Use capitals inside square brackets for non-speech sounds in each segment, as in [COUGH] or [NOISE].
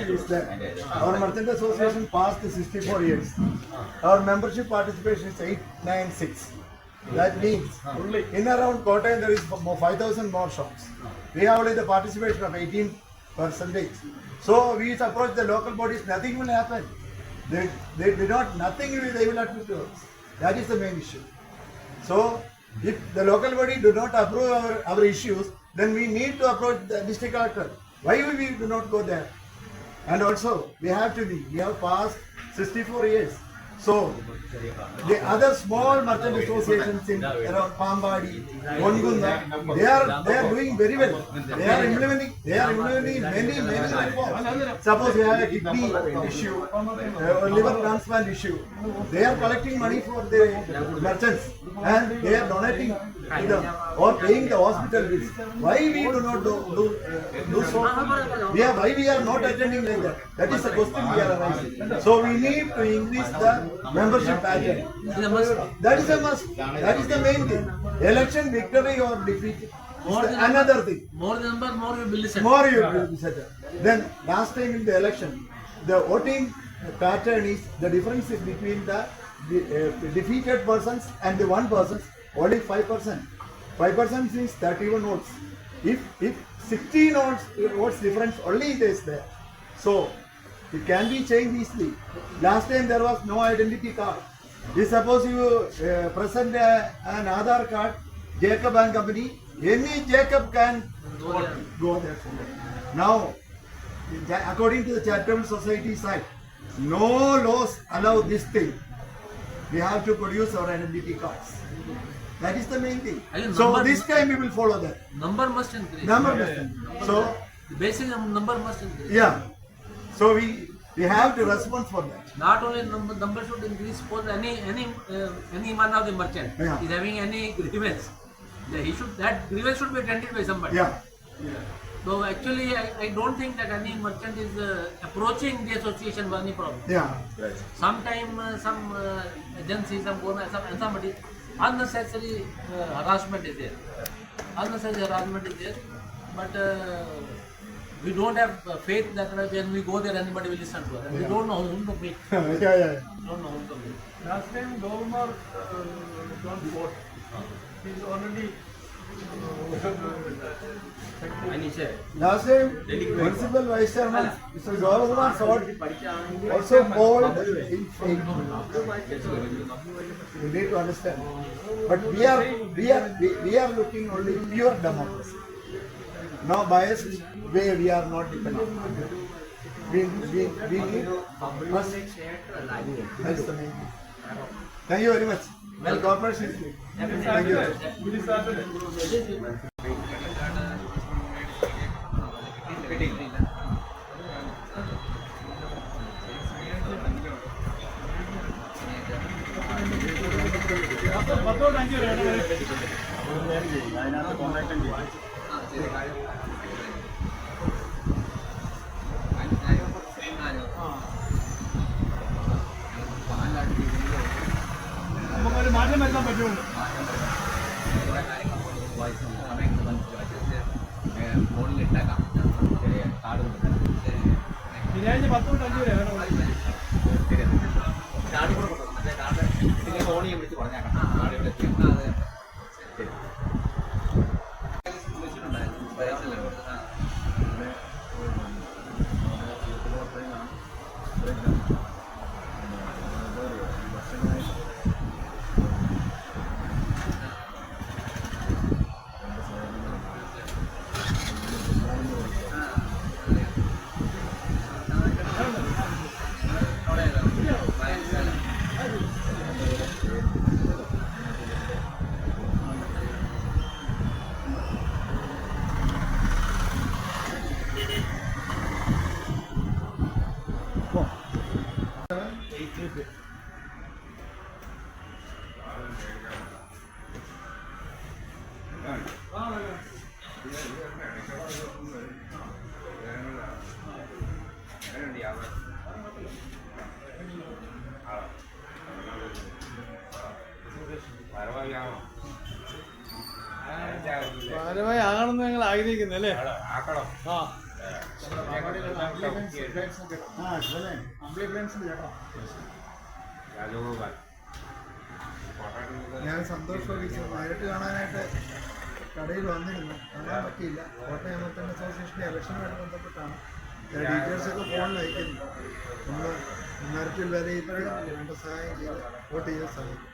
is that our merchant association passed 64 years. Our membership participation is 896. That means in around Kottayam there is more 5,000 more shops. We have only the participation of 18 percentage. So we approach the local bodies, nothing will happen. They, they did not, nothing will, they will admit to us. That is the main issue. So if the local body do not approve our, our issues, then we need to approach the district collector. Why we do not go there? And also, we have to be, we have passed 64 years. So, the other small merchant associations in around Pambadi, Ongunda, they are, they are doing very well. They are implementing, they are implementing many, many reforms. Suppose we have a kidney issue, a liver transplant issue. They are collecting money for the merchants and they are donating to them or paying the hospital bills. Why we do not do, do, do so? We are, why we are not attending like that? That is the question we are raising. So we need to increase the membership pattern. That is a must. That is the main thing. Election victory or defeat is More the- another thing. More number, more you will listen. More you will be settled. Then last time in the election, the voting pattern is the difference is between the de- uh, defeated persons and the one persons only five percent. Five percent is thirty-one votes. If if sixteen votes votes difference only it is there. So it can be changed easily. Last time there was no identity card. If suppose you uh, present uh, an Aadhaar card, Jacob and Company, any Jacob can Go there. go there. Now, according to the Charitable Society side, no laws allow this thing. We have to produce our identity cards. That is the main thing. So this time we will follow that. Number must increase. Number must increase. So The basic number must increase. yeah. So we we have to respond for that. Not only number, number should increase for any any uh, any man of the merchant Yeah. is having any [LAUGHS] grievance. Yeah, he should that grievance should be attended by somebody. Yeah. Yeah. So actually, I, I don't think that any merchant is uh, approaching the association with any problem. Yeah. Sometime uh, some uh, agency, some owner, some and somebody unnecessary uh, harassment is there. Unnecessary harassment is there, but uh, we don't have uh, faith that uh, when we go there, anybody will listen to us. And we don't know whom to meet. [LAUGHS] yeah. Yeah. Yeah. Don't know whom to meet. Last time governor uh, don't vote. He's already Last time, vice chairman, Mr. Govardhan Sawant, also called in fake. You need to understand. But we are, we are, we, are looking only pure democracy. No biased way we are not dependent. We, we, we need. Thank you very much. Well, corporation. Thank you. പത്തോട്ട് അഞ്ച് വരെ നമുക്കൊരു മാറ്റം വരുത്താൻ പറ്റുള്ളൂ ശനിയാഴ്ച പത്ത് തൊട്ട് അഞ്ച് വരെ വേണം ഭാരമായി ആണെന്ന് ഞങ്ങൾ ആഗ്രഹിക്കുന്നു അല്ലേ? ആ. ഞാൻ സന്തോഷം നേരിട്ട് കാണാനായിട്ട് കടയിൽ വന്നിരുന്നു. കാണാൻ പറ്റിയില്ല. കോട്ടയം എമർത്തൻ അസോസിയേഷന്റെ ഇലക്ഷനുമായിട്ട് ബന്ധപ്പെട്ടാണ്. ചില ഡീറ്റെയിൽസ് ഒക്കെ ഫോണിൽ അയക്കുന്നു. നമ്മൾ മെറിറ്റിൽ വിലയിരുത്തി വേണ്ട സഹായം ചെയ്ത് വോട്ട് ചെയ്ത് സഹായിക്കും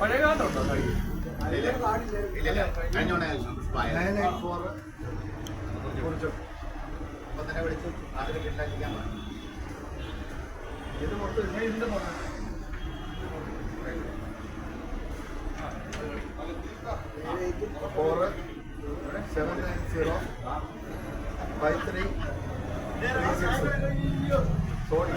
പഴയ കാർഡുണ്ടോ? ഫോർ ഇത് മൊത്തം ഞാൻ ഇതിന്റെ പറഞ്ഞു four seven nine zero five three three six sorry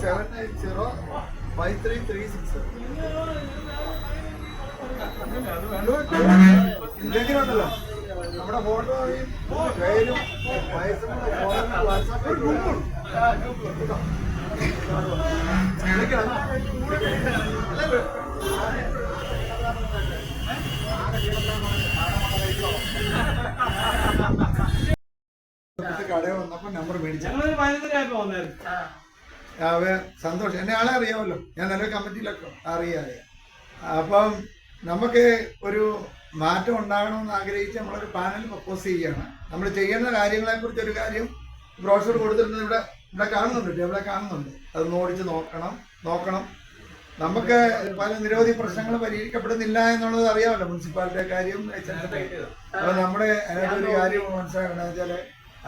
seven nine zero five three three six വേണ്ട. ഇല്ലെങ്കിലുണ്ടല്ലോ നമ്മുടെ ഫോട്ടോയും പേരും വയസ്സും കൂടെ സന്തോഷം. എന്നെ ആളെ അറിയാമല്ലോ. ഞാൻ നല്ല കമ്മിറ്റിയിലൊക്കെ അറിയാം അപ്പം നമുക്ക് ഒരു മാറ്റം ഉണ്ടാകണമെന്ന് ആഗ്രഹിച്ച് നമ്മളൊരു പാനൽ പ്രപ്പോസ് ചെയ്യുകയാണ് നമ്മൾ ചെയ്യുന്ന കാര്യങ്ങളെ കുറിച്ച് ഒരു കാര്യം ബ്രോഷർ കൊടുത്തിരുന്നത് ഇവിടെ ഇവിടെ കാണുന്നുണ്ട് ഇവിടെ കാണുന്നുണ്ട്. അത് ഓടിച്ച് നോക്കണം നോക്കണം. നമുക്ക് പല നിരവധി പ്രശ്നങ്ങൾ പരിഹരിക്കപ്പെടുന്നില്ല എന്നുള്ളത് അറിയാമല്ലോ മുനിസിപ്പാലിറ്റിയുടെ കാര്യം അപ്പൊ നമ്മുടെ അതിനകത്തൊരു കാര്യം മനസ്സിലാക്കണം വെച്ചാൽ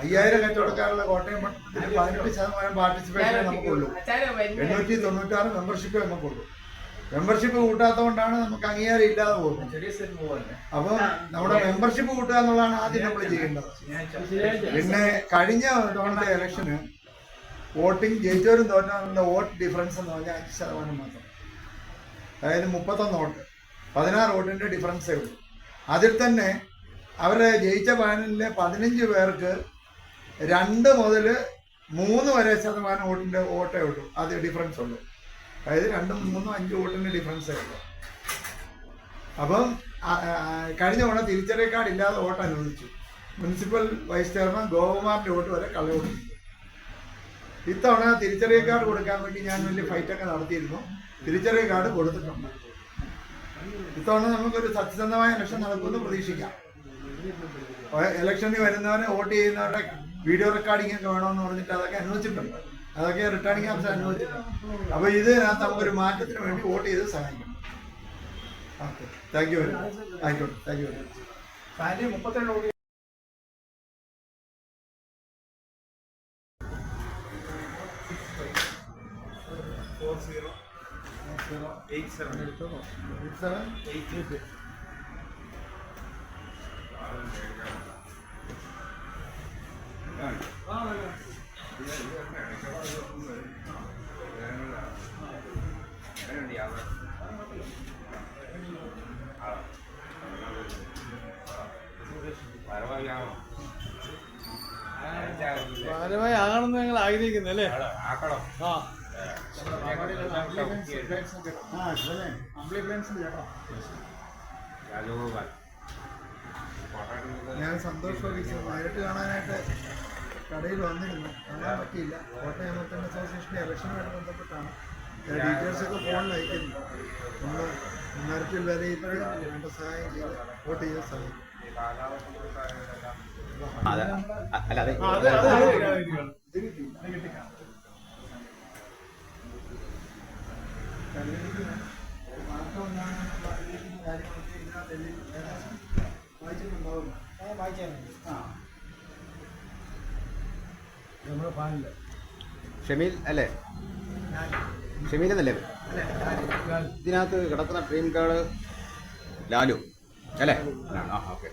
അയ്യായിരം കച്ചവടക്കാരുള്ള കോട്ടയം പതിനെട്ട് ശതമാനം പാർട്ടിസിപ്പേഷൻ നമുക്കുള്ളൂ. എണ്ണൂറ്റി തൊണ്ണൂറ്റാറ് മെമ്പർഷിപ്പ് നമുക്കുള്ളൂ. മെമ്പർഷിപ്പ് കൂട്ടാത്തതുകൊണ്ടാണ് നമുക്ക് അംഗീകാരം ഇല്ലാതെ പോകുന്നത്. അപ്പൊ നമ്മുടെ മെമ്പർഷിപ്പ് കൂട്ടുക എന്നുള്ളതാണ് ആദ്യം നമ്മൾ ചെയ്യേണ്ടത്. പിന്നെ കഴിഞ്ഞ തവണത്തെ ഇലക്ഷന് വോട്ടിംഗ് ജയിച്ചവരും തോറ്റവരുടെ വോട്ട് ഡിഫറൻസ് എന്ന് പറഞ്ഞാൽ അഞ്ച് ശതമാനം മാത്രം. അതായത് മുപ്പത്തൊന്ന് വോട്ട്. പതിനാറ് വോട്ടിന്റെ ഡിഫറൻസേ ഉള്ളൂ. അതിൽ തന്നെ അവരുടെ ജയിച്ച പാനലിലെ പതിനഞ്ച് പേർക്ക് രണ്ട് മുതൽ മൂന്ന് വരെ ശതമാനം വോട്ടിന്റെ വോട്ടേ ഉള്ളൂ. അത് ഡിഫറൻസ് ഉള്ളൂ. അതായത് രണ്ടും മൂന്നും അഞ്ച് വോട്ടിന്റെ ഡിഫറൻസേ ഉള്ളൂ. അപ്പം കഴിഞ്ഞ തവണ തിരിച്ചറിയ കാർഡ് ഇല്ലാതെ വോട്ട് അനുവദിച്ചു മുനിസിപ്പൽ വൈസ് ചെയർമാൻ ഗോപകുമാറിന്റെ വോട്ട് വരെ കള്ളവോട്ടിട്ടുണ്ട് ഇത്തവണ തിരിച്ചറിയ കാർഡ് കൊടുക്കാൻ വേണ്ടി ഞാൻ വലിയ ഫൈറ്റൊക്കെ നടത്തിയിരുന്നു. തിരിച്ചറിയ കാർഡ് കൊടുത്തിട്ടുണ്ട്. ഇത്തവണ നമുക്കൊരു സത്യസന്ധമായ ഇലക്ഷൻ നടക്കുമെന്ന് പ്രതീക്ഷിക്കാം. ഇലക്ഷനിൽ വരുന്നവരെ വോട്ട് ചെയ്യുന്നവരുടെ വീഡിയോ റെക്കോർഡിംഗ് ഒക്കെ വേണമെന്ന് പറഞ്ഞിട്ട് അതൊക്കെ അനുവദിച്ചിട്ടുണ്ട്. അതൊക്കെ റിട്ടേണിംഗ് ഓഫീസർ അനുവദിച്ചിട്ടുണ്ട്. അപ്പൊ ഇതിനകത്ത് നമുക്കൊരു മാറ്റത്തിന് വേണ്ടി വോട്ട് ചെയ്ത് സഹായിക്കണം. Okay. Thank you very much ആയിക്കോട്ടെ. താങ്ക് യു വെരി മച്ച് കോടി സെവൻ ഭാരമായി ആകണമെന്ന് ഞങ്ങൾ ആഗ്രഹിക്കുന്നല്ലേ? ആക്കണം. ആ. ഞാൻ സന്തോഷം നേരിട്ട് കാണാനായിട്ട് കടയിൽ വന്നിരുന്നു കാണാൻ പറ്റിയില്ല കോട്ടയം എമർത്തൻ അസോസിയേഷന്റെ ഇലക്ഷനുമായിട്ട് ബന്ധപ്പെട്ടാണ് ഡീറ്റെയിൽസ് ഒക്കെ ഫോണിൽ അയക്കുന്നു നമ്മൾ മെറിറ്റിൽ വിലയിരുത്തി വേണ്ട സഹായം ചെയ്ത് വോട്ട് ചെയ്ത് സഹായിക്കും അതെ അല്ലാതെ അതെ അത് അത് ശരിയായിരിക്കും. മാറ്റം ഉണ്ടാകുമെന്നുള്ള ആഗ്രഹിക്കുന്ന കാര്യങ്ങളൊക്കെ ഇതിനകത്ത് എഴുതി ഏകദേശം വായിച്ചിട്ടുണ്ടാവുമല്ലോ ആ നമ്മുടെ പാനിൽ ഷമീൽ അല്ലേ? ഷമീൽ എന്നല്ലേ? ഇതിനകത്ത് കിടക്കുന്ന ഡ്രീം കാർഡ് ലാലു അല്ലേ? ഓക്കെ.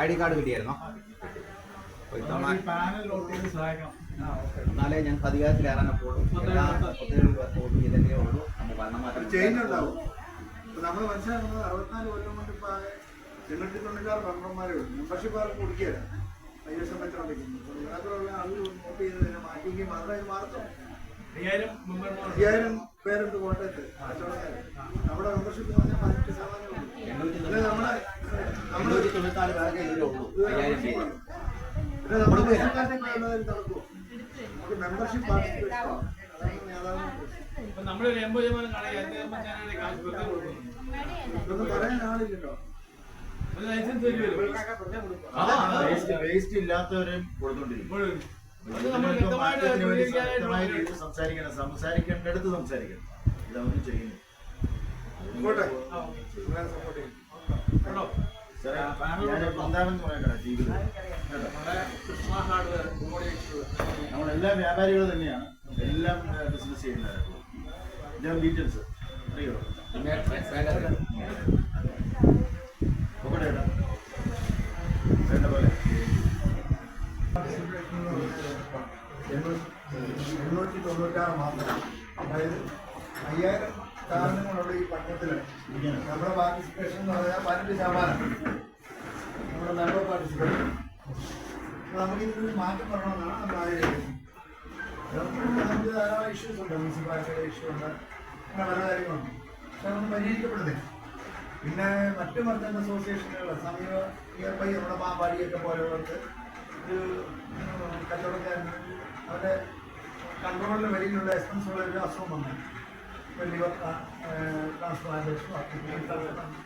ഐ ഡി കാർഡ് കിട്ടിയായിരുന്നോ? എന്നാലേ ഞങ്ങൾക്ക് അധികാരത്തിൽ എല്ലാ വോട്ട് ചെയ്തല്ലേ ഉള്ളൂ. നമുക്ക് ഭരണമാറ്റം ചേഞ്ച് ഉണ്ടാവും. നമ്മൾ മനസ്സിലാക്കുന്നത് അറുപത്തിനാല് കൊല്ലം കൊണ്ട് ഇപ്പൊ ആകെ എണ്ണൂറ്റി തൊണ്ണൂറ്റാറ് മെമ്പർമാരേ ഉള്ളൂ. മെമ്പർഷിപ്പ് ആർക്ക് കൊടുക്കുകയില്ല. ഐ എസ് എം വെച്ചോണ്ടിരിക്കുന്നു അപ്പോൾ ഇതിനകത്തുള്ള ആളുകൾ നോട്ട് ചെയ്തതിനെ മാറ്റിയെങ്കിൽ മാത്രമേ ഇത് മാറത്തുള്ളൂ അയ്യായിരം പേരുണ്ട് കോട്ടയത്ത് നമ്മുടെ മെമ്പർഷിപ്പ് എന്ന് പറഞ്ഞാൽ പതിനെട്ട് നമ്മുടെ നമ്മുടെ എണ്ണൂറ്റി തൊണ്ണൂറ്റാൽ പേർക്ക് ഇതിലേ നമ്മളൊരു എൺപത് ശതമാനം വേസ്റ്റ് കൊടുത്തോണ്ടിരിക്കും. സംസാരിക്കണം. സംസാരിക്കേണ്ടടുത്ത് സംസാരിക്കണം. ഇതൊന്നും ചെയ്യുന്നു. കേട്ടോ? സാറേ ഞാൻ എന്താണെന്ന് പറയാം കേട്ടോ ജീവിതം നമ്മുടെ കൃഷ്ണ ഹാർഡ്വെയർ നമ്മളെല്ലാ വ്യാപാരികൾ തന്നെയാണ്. എല്ലാം ബിസിനസ് ചെയ്യുന്നത് ഡീറ്റെയിൽസ് അറിയോ? നോക്കട്ടെ ഏട്ടാ. വേണ്ട പോലെ. എണ്ണൂറ്റി തൊണ്ണൂറ്റാറ് മാത്രം. അതായത് അയ്യായിരം സ്ഥാപനങ്ങളുള്ള ഈ പട്ടണത്തിൽ. നമ്മുടെ പാർട്ടിസിപ്പേഷൻ എന്ന് പറഞ്ഞാൽ പതിനെട്ട് ശതമാനം. നമ്മുടെ മെമ്പർ പാർട്ടിസിപ്പേഷൻ ഉണ്ട് പിന്നെ മറ്റു മർച്ചന്റ് അസോസിയേഷനുകൾ സമീപ നിയർ ബൈ നമ്മുടെ മാമ്പാടിയൊക്കെ പോലെയുള്ളവർക്ക് ഒരു കച്ചവടക്കാരൻ അവരുടെ കൺട്രോളിൽ വരികയുള്ള എക്സ്പെൻസുള്ള ഒരു അസുഖം വന്നു. വലിയ ട്രാൻസ്പ്ലാന്റേഷനോ ഒക്കെ വന്നു.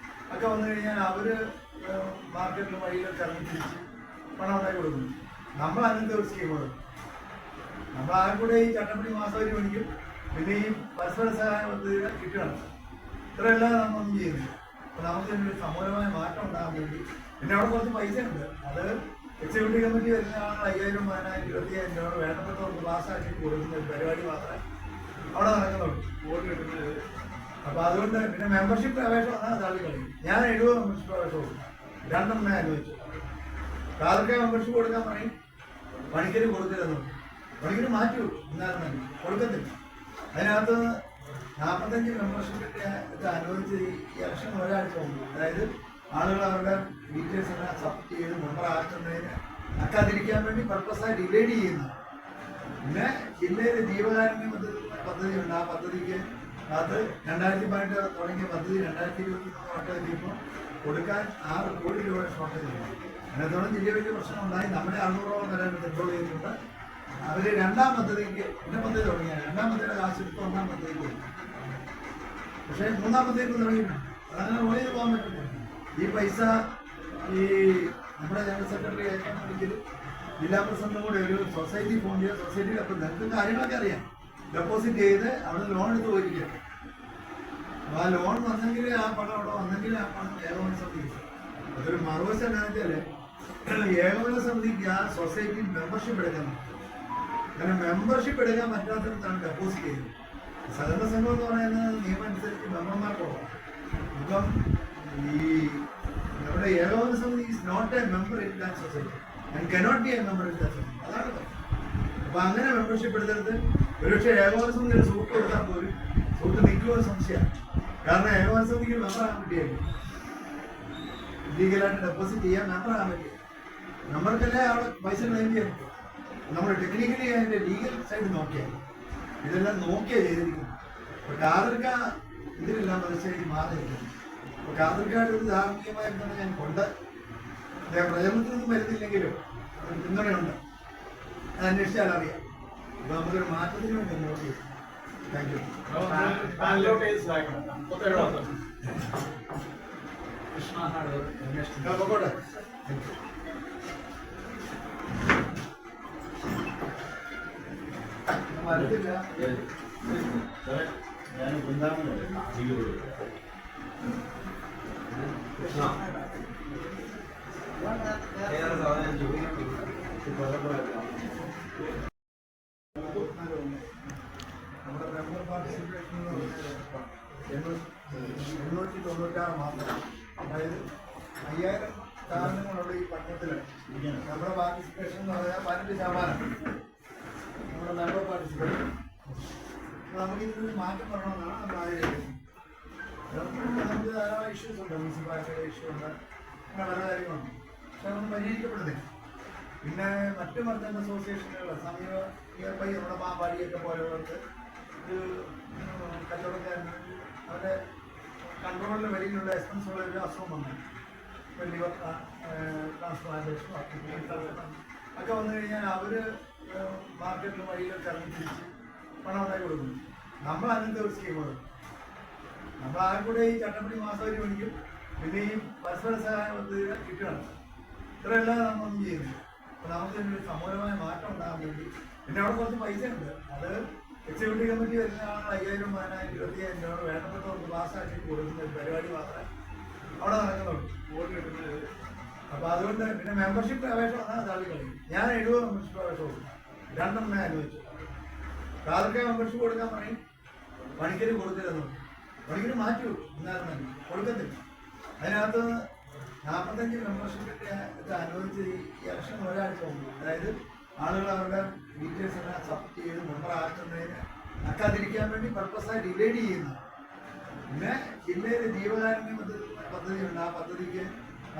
കഴിഞ്ഞാൽ അവർ മാർക്കറ്റിൽ വഴിയിലൊക്കെ ഇറങ്ങി തിരിച്ച് പണം ഉണ്ടാക്കി കൊടുക്കുന്നു നമ്മൾ അങ്ങനത്തെ ഒരു സ്കീം കൊടുക്കും നമ്മൾ ആരും കൂടെ ഈ ചട്ടപ്പടി മാസം മേടിക്കും പിന്നെ ഈ പരസ്പര സഹായ പദ്ധതി കിട്ടുകയാണ് ഇത്രയെല്ലാം നമ്മളൊന്നും ചെയ്യുന്നില്ല. അപ്പൊ നമുക്ക് ഇതിനൊരു സമൂലമായ മാറ്റം ഉണ്ടാകാൻ വേണ്ടി പിന്നെ അവിടെ കുറച്ച് പൈസ ഉണ്ട് അത് എക്സിക്യൂട്ടീവ് കമ്മിറ്റി വരുന്ന ആളുകൾ അയ്യായിരം പതിനായിരം ഇരുപത്തിയായിരം രൂപ വേണ്ടപ്പെട്ടവർക്ക് പാസ്സാക്കി കൊടുക്കുന്ന ഒരു പരിപാടി മാത്രമേ അവിടെ നടക്കുന്നുള്ളൂ. വോട്ട് കിട്ടുന്നത്. അപ്പൊ അതുകൊണ്ട് പിന്നെ മെമ്പർഷിപ്പ് അപേക്ഷ വന്നാൽ അതാളി കളയും ഞാൻ എഴുപത് മെമ്പർഷിപ്പ് അപേക്ഷ കൊടുക്കും. രണ്ടെണ്ണേ അനുവദിച്ചു. കാലൊക്കെ മെമ്പർഷിപ്പ് കൊടുക്കാൻ പറയും. പണിക്കര് കൊടുക്കരുത്. പണിക്കര് മാറ്റി. മതി. കൊടുക്കത്തില്ല. അതിനകത്ത് നാൽപ്പത്തഞ്ച് മെമ്പർഷിപ്പിന്റെ ഇത് അനുവദിച്ച് ഈ ഇലക്ഷൻ ഒരാഴ്ച മുമ്പ് അതായത് ആളുകൾ അവരുടെ ഡീറ്റെയിൽസ് എല്ലാം സബ്മിറ്റ് ചെയ്ത് മെമ്പർ ആക്കുന്നതിന് അക്കാതിരിക്കാൻ വേണ്ടി പർപ്പസായി ഡിലൈഡ് ചെയ്യുന്നു. പിന്നെ ജില്ലയിലെ ജീവകാരുണ്യ പദ്ധതി പദ്ധതിയുണ്ട്. ആ പദ്ധതിക്ക് അത് രണ്ടായിരത്തി പതിനെട്ട് തുടങ്ങിയ പദ്ധതി രണ്ടായിരത്തി ഇരുപത്തി മൂന്ന് വട്ടത്തിപ്പോൾ കൊടുക്കാൻ ആറ് കോടി രൂപ ഷോർട്ടേജ് ഉണ്ട്. അതിനകത്തോളം ജില്ല വലിയ പ്രശ്നം ഉണ്ടായി നമ്മുടെ അറുന്നൂറോളം വരെ പെട്രോൾ ചെയ്തിട്ടുണ്ട്. അവർ രണ്ടാം പദ്ധതിക്ക് പിന്നെ പദ്ധതി തുടങ്ങിയ. രണ്ടാം പദ്ധതിയുടെ കാശ് എടുത്ത് ഒന്നാം പദ്ധതിക്ക്. പക്ഷേ മൂന്നാം പദ്ധതിക്ക് തുടങ്ങിയിട്ടുണ്ട് അതങ്ങനെ ഓടിയത് പോകാൻ പറ്റില്ല ഈ പൈസ ഈ നമ്മുടെ ജനറൽ സെക്രട്ടറി അയക്കണമെങ്കിൽ ജില്ലാ പ്രസിഡന്റും കൂടെ ഒരു സൊസൈറ്റി ഫോൺ ചെയ്യുക സൊസൈറ്റിയിൽ അപ്പം നിങ്ങൾക്ക് കാര്യങ്ങളൊക്കെ അറിയാം. ഡെപ്പോസിറ്റ് ചെയ്ത് അവിടെ ലോൺ എടുത്ത് പോയിരിക്കുക അപ്പോൾ ആ ലോൺ വന്നെങ്കിൽ ആ പണം അവിടെ വന്നെങ്കിൽ ആ പണം ഏകോപന സമിതിക്ക് അതൊരു മറുവശം എന്താണെന്ന് വെച്ചാൽ ഏകോപന സമിതിക്ക് ആ സൊസൈറ്റിയിൽ മെമ്പർഷിപ്പ് എടുക്കാൻ അങ്ങനെ മെമ്പർഷിപ്പ് എടുക്കാൻ പറ്റാത്തടത്താണ് ഡെപ്പോസിറ്റ് ചെയ്യുന്നത്. സഹകരണ സംഘം എന്ന് പറയുന്നത് നിയമം അനുസരിച്ച് മെമ്പർമാർക്കുള്ള ഇപ്പം ഈ നമ്മുടെ ഏകോപന സമിതി is not a member in that society and cannot be a member in that society അതാണ്. അപ്പൊ അങ്ങനെ മെമ്പർഷിപ്പ് എടുത്തെടുത്ത് ഒരുപക്ഷെ ഏകോപന സമിതിയുടെ സൂട്ട് കൊടുത്താൽ പോലും സൂട്ട് നിൽക്കുമെന്ന് സംശയമാണ്. കാരണം ഏകോപന സമിതിക്ക് മെമ്പർ ആകാൻ പറ്റിയായിരുന്നു ലീഗലായിട്ട് ഡെപ്പോസിറ്റ് ചെയ്യാൻ മെമ്പർ ആകാൻ നമ്മൾക്കല്ലേ അവിടെ പൈസ ക്ലെയിം ചെയ്യാൻ നമ്മൾ ടെക്നിക്കലി അതിന്റെ ലീഗൽ സൈഡ് നോക്കിയാൽ ഇതെല്ലാം നോക്കിയാൽ ചെയ്തിരിക്കുന്നത്. അപ്പോൾ കാതർക്ക ഇതിലെല്ലാം മനസ്സിലാക്കി മാറിയിരിക്കുന്നു അപ്പോൾ അപ്പൊ കാതർക്കാട് ഒരു ധാർമ്മികമായ പിന്തുണ ഞാൻ കൊണ്ട് അദ്ദേഹം പ്രചരണത്തിൽ നിന്നും വരുന്നില്ലെങ്കിലും ഒരു പിന്തുണയുണ്ട്. അത് അന്വേഷിച്ചാൽ അറിയാം. ഇപ്പൊ നമുക്കൊരു മാറ്റത്തിന് വേണ്ടി നോക്കി ചെയ്യും താങ്ക് യു കൃഷ്ണ ഹാർഡ്വെയർ പോകട്ടെ അയ്യായിരം കാരണങ്ങളുള്ള ഈ പട്ടണത്തിൽ നമ്മുടെ പാർട്ടിസിപ്പേഷൻ എന്ന് പറഞ്ഞാൽ പതിനെട്ട് ശതമാനം. നമുക്ക് ഉണ്ട് പിന്നെ മറ്റു മർച്ചന്റ് അസോസിയേഷനുകൾ സമീപ നിയർ ബൈ നമ്മുടെ മാമ്പാടിയൊക്കെ പോലുള്ളവർക്ക് ഒരു കച്ചവടക്കാരൻ അവരുടെ കൺട്രോളിന് വെളിയിലുള്ള എക്സ്പെൻസുള്ള ഒരു അസുഖം വന്നു. ഇപ്പം ലിവർ ട്രാൻസ്പ്ലാന്റേഷൻ ഒക്കെ വന്നു കഴിഞ്ഞാൽ അവർ മാർക്കറ്റിലും വഴിയിലൊക്കെ ഇറങ്ങി തിരിച്ച് പണം ഉണ്ടാക്കി കൊടുക്കുന്നു നമ്മൾ അങ്ങനത്തെ ഒരു സ്കീമുകൾ നമ്മൾ ആരും കൂടെ ഈ ചട്ടപ്പടി മാസവരി മേടിക്കും പിന്നെ ഈ പരസ്പര സഹായം പദ്ധതികൾ കിട്ടുകയാണ് ഇത്രയെല്ലാം നമ്മളൊന്നും ചെയ്യുന്നു അപ്പോൾ നമുക്ക് ഇതിനൊരു സമൂലമായ മാറ്റം ഉണ്ടാകാൻ വേണ്ടി പിന്നെ അവിടെ കുറച്ച് പൈസ ഉണ്ട് അത് എക്സിക്യൂട്ടീവ് കമ്മിറ്റി വരുന്ന ആളുകൾ അയ്യായിരം പതിനായിരം ഇരുപത്തിയായിരം രൂപ വേണ്ടപ്പെട്ടവർക്ക് പാസ്സാക്കി കൊടുക്കുന്ന ഒരു പരിപാടി മാത്രമേ അവിടെ നടക്കുന്നുള്ളൂ വോട്ട് കിട്ടുന്നത് അപ്പോൾ അതുകൊണ്ട് പിന്നെ മെമ്പർഷിപ്പ് അപേക്ഷ വന്നാൽ അതാളി കളയും ഞാൻ എഴുപത് മെമ്പർഷിപ്പ് അപേക്ഷ കൊടുക്കും രണ്ടെണ്ണം ഞാൻ അനുവദിച്ചു കാർക്ക് മെമ്പർഷിപ്പ് കൊടുക്കാൻ പറയും. പണിക്കര് കൊടുക്കരുതെന്ന് പണിക്കര് മാറ്റി എന്നാലും കൊടുക്കത്തില്ല. അതിനകത്ത് നാൽപ്പത്തഞ്ച് മെമ്പർഷിപ്പ് ഇത് അനുവദിച്ച് ഈ ഇലക്ഷൻ ഒരാഴ്ച മുമ്പ് അതായത് ആളുകൾ അവരുടെ ഡീറ്റെയിൽസ് എല്ലാം സബ്മിറ്റ് ചെയ്ത് മെമ്പർ ആക്കുന്നതിന് അക്കാതിരിക്കാൻ വേണ്ടി പർപ്പസായി ഡിവൈഡ് ചെയ്യുന്നു. പിന്നെ ജില്ലയിലെ ജീവകാരുണ്യ പദ്ധതി പദ്ധതിയുണ്ട്. ആ പദ്ധതിക്ക്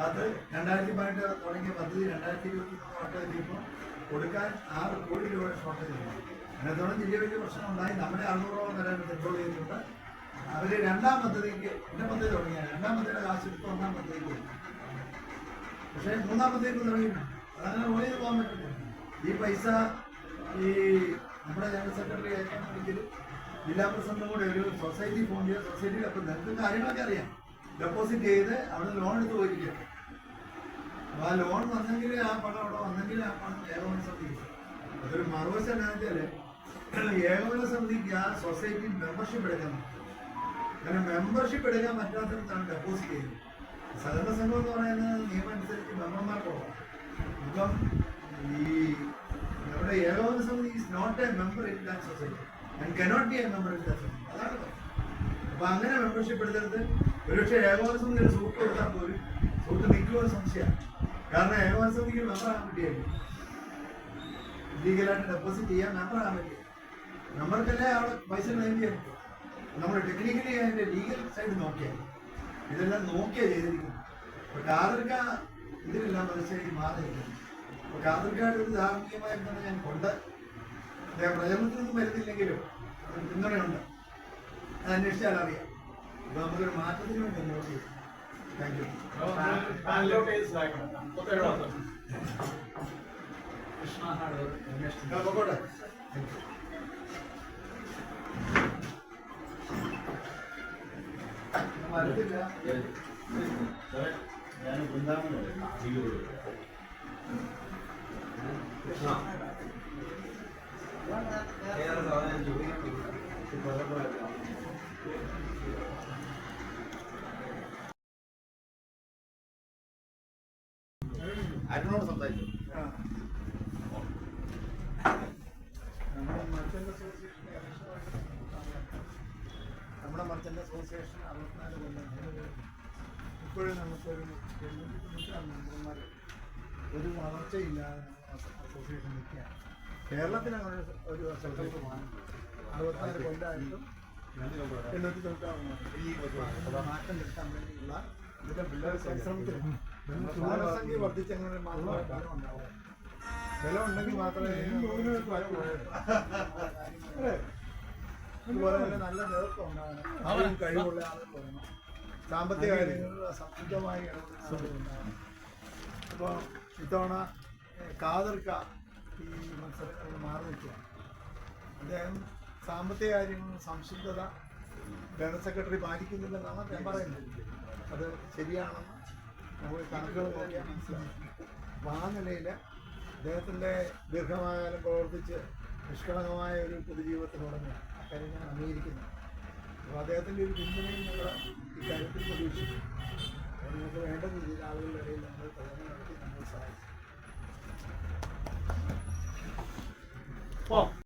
അത് രണ്ടായിരത്തി പതിനെട്ട് തുടങ്ങിയ പദ്ധതി രണ്ടായിരത്തി ഇരുപത്തി മൂന്ന് വട്ടത്തിപ്പോൾ കൊടുക്കാൻ ആറ് കോടി രൂപയുടെ ഷോർട്ടേജ് ഉണ്ട് അതിനകത്തോളം ജില്ല വലിയ പ്രശ്നമുണ്ടായി. നമ്മുടെ അറുന്നൂറോളം വരെ പെട്രോൾ ചെയ്തിട്ടുണ്ട്. അവർ രണ്ടാം പദ്ധതിക്ക് എന്റെ പദ്ധതി തുടങ്ങിയ രണ്ടാം പദ്ധതിയുടെ കാശ് എടുത്ത് ഒന്നാം പദ്ധതിക്ക് പക്ഷേ മൂന്നാം പദ്ധതിക്ക് തുടങ്ങിയിട്ടുണ്ട് അതങ്ങനെ ചെയ്ത് പോകാൻ പറ്റില്ല ഈ പൈസ ഈ നമ്മുടെ ജനറൽ സെക്രട്ടറി വേണമെങ്കിൽ ജില്ലാ പ്രസിഡന്റും കൂടെ ഒരു സൊസൈറ്റി ഫോൺ ചെയ്യുക സൊസൈറ്റിയിൽ അപ്പം നിങ്ങൾക്ക് കാര്യങ്ങളൊക്കെ അറിയാം. ഡെപ്പോസിറ്റ് ചെയ്ത് അവിടെ ലോൺ എടുത്ത് പോയിരിക്കുക ആ ലോൺ വന്നെങ്കിൽ ആ പണം അവിടെ വന്നെങ്കിൽ ആ പണം ഏകോപന അതൊരു മറുവശം എന്താണെന്ന് ഏകോപന സമിതിക്ക് ആ മെമ്പർഷിപ്പ് എടുക്കാൻ. കാരണം മെമ്പർഷിപ്പ് എടുക്കാൻ പറ്റാത്തടത്താണ് ഡെപ്പോസിറ്റ് ചെയ്യുന്നത്. സഹകരണ സംഘം എന്ന് പറയുന്നത് നിയമം അനുസരിച്ച് മെമ്പർമാർക്കുള്ളതാണ് ഇപ്പം ഈ നമ്മുടെ ഏകോപന സമിതി is not a member in that society and cannot be a member in that society അതാണ്. അപ്പൊ അങ്ങനെ മെമ്പർഷിപ്പ് എടുത്തെടുത്ത് ഒരുപക്ഷെ ഏകോപന സമിതി ഒരു സൂട്ട് കൊടുത്താൽ പോലും സൂട്ട് നിൽക്കുമെന്ന് സംശയമാണ്. കാരണം ഏകോപന സമിതിക്ക് മെമ്പർ ആകാൻ പറ്റിയായിരുന്നു. ലീഗലായിട്ട് ഡെപ്പോസിറ്റ് ചെയ്യാൻ മെമ്പർ ആകാൻ പറ്റില്ല മെമ്പർക്കല്ലേ അവിടെ പൈസ ക്ലെയിം നമ്മൾ ടെക്നിക്കലി അതിന്റെ ലീഗൽ സൈഡ് നോക്കിയാൽ ഇതെല്ലാം നോക്കിയാ ചെയ്തിരിക്കുന്നത്. അപ്പൊ കാതർക്ക ഇതിലെല്ലാം മനസ്സിലാക്കി മാറിയിരിക്കുന്നു. അപ്പൊ കാതർക്കാട് ഒരു ധാർമ്മികമായ ബന്ധം ഞാൻ കൊണ്ട് അദ്ദേഹം പ്രചരണത്തിൽ നിന്നും വരുന്നില്ലെങ്കിലും പിന്തുണയുണ്ട്. അത് അന്വേഷിച്ചാൽ അറിയാം. അപ്പൊ നമുക്കൊരു മാറ്റത്തിന് വേണ്ടി ചെയ്യും താങ്ക് യു പൊക്കോട്ടെ താങ്ക് യു ഞാൻ വൃന്ദാവനം അരുണോട് സംസാരിച്ചു ആ. നമ്മുടെ മർച്ചന്റ് അസോസിയേഷന്റെ ഇലക്ഷനുമായിട്ട് നമ്മുടെ അസോസിയേഷൻ അറുപത്തിനാല് കൊല്ലം ഇപ്പോഴും നമുക്കൊരു മെമ്പർമാർ ഒരു വളർച്ചയില്ലാതെ അസോസിയേഷൻ നിൽക്കുകയാണ്. കേരളത്തിന് അങ്ങനെ ഒരു- സെറ്റപ്പ് അറുപത്തിനാല് കൊല്ലമായിട്ടും എണ്ണൂറ്റി തൊണ്ണൂറ്റാറ് മാറ്റം വേണ്ടിയുള്ള ഇതിന്റെ പരിശ്രമത്തിലാണ് ജനസംഖ്യ വർദ്ധിച്ചെങ്ങനെ മാത്രമേ ഫലം ഉണ്ടാവൂ ബലം ഉണ്ടെങ്കിൽ മാത്രമേ? അതുപോലെ തന്നെ നല്ല നേതൃത്വം ഉണ്ടാകണം അതിനും കഴിവുള്ള ആളുകൾ വേണം സാമ്പത്തിക കാര്യങ്ങളിൽ സംശുദ്ധമായി ഇടപെടുന്ന അപ്പോൾ ഇത്തവണ കാതർക്ക ഈ മത്സരത്തിൽ മാറി നിൽക്കുകയാണ്. അദ്ദേഹം സാമ്പത്തിക കാര്യങ്ങളിൽ സംശുദ്ധത ജനറൽ സെക്രട്ടറി പാലിക്കുന്നില്ലെന്നാണ് ഞാൻ പറയുന്നത്. അത് ശരിയാണെന്ന് നമുക്ക് കണക്കുകൾ നോക്കിയാൽ മനസ്സിലാക്കും. അപ്പോൾ ആ നിലയിൽ അദ്ദേഹത്തിന്റെ ദീർഘമായ കാലം പ്രവർത്തിച്ച് നിഷ്കളങ്കമായ ഒരു പൊതുജീവിതത്തിൽ തുടങ്ങി അക്കാര്യം ഞാൻ അംഗീകരിക്കുന്നു. അപ്പോൾ അദ്ദേഹത്തിന്റെ ഒരു പിന്തുണയും ഞങ്ങൾ ഇക്കാര്യത്തിൽ പ്രതീക്ഷിക്കും നിങ്ങൾക്ക് വേണ്ട രീതിയിൽ ആളുകളുടെ ഇടയിൽ നമ്മൾ പ്രചരണം നടത്തി നമ്മൾ സഹായിക്കും.